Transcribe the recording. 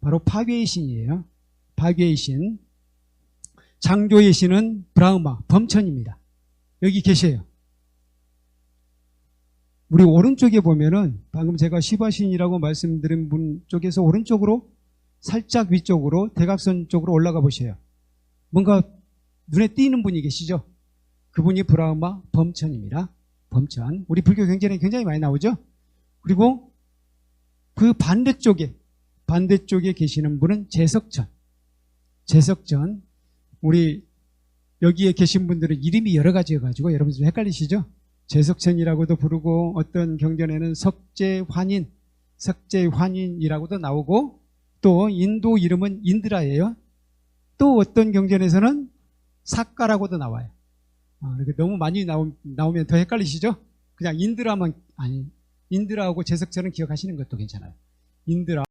바로 파괴의 신이에요. 파괴의 신. 창조의 신은 브라흐마, 범천입니다. 여기 계세요. 우리 오른쪽에 보면은 방금 제가 시바신이라고 말씀드린 분 쪽에서 오른쪽으로 살짝 위쪽으로 대각선 쪽으로 올라가 보세요. 뭔가 눈에 띄는 분이 계시죠? 그분이 브라흐마 범천입니다. 범천. 우리 불교 경전에 굉장히 많이 나오죠? 그리고 그 반대쪽에, 반대쪽에 계시는 분은 제석천. 제석천. 우리 여기에 계신 분들은 이름이 여러 가지여가지고 여러분 좀 헷갈리시죠? 제석천이라고도 부르고 어떤 경전에는 석재환인, 석재환인이라고도 나오고 또 인도 이름은 인드라예요. 또 어떤 경전에서는 사카라고도 나와요. 아, 이렇게 너무 많이 나오, 나오면 더 헷갈리시죠? 그냥 인드라만 아니 인드라하고 제석천은 기억하시는 것도 괜찮아요. 인드라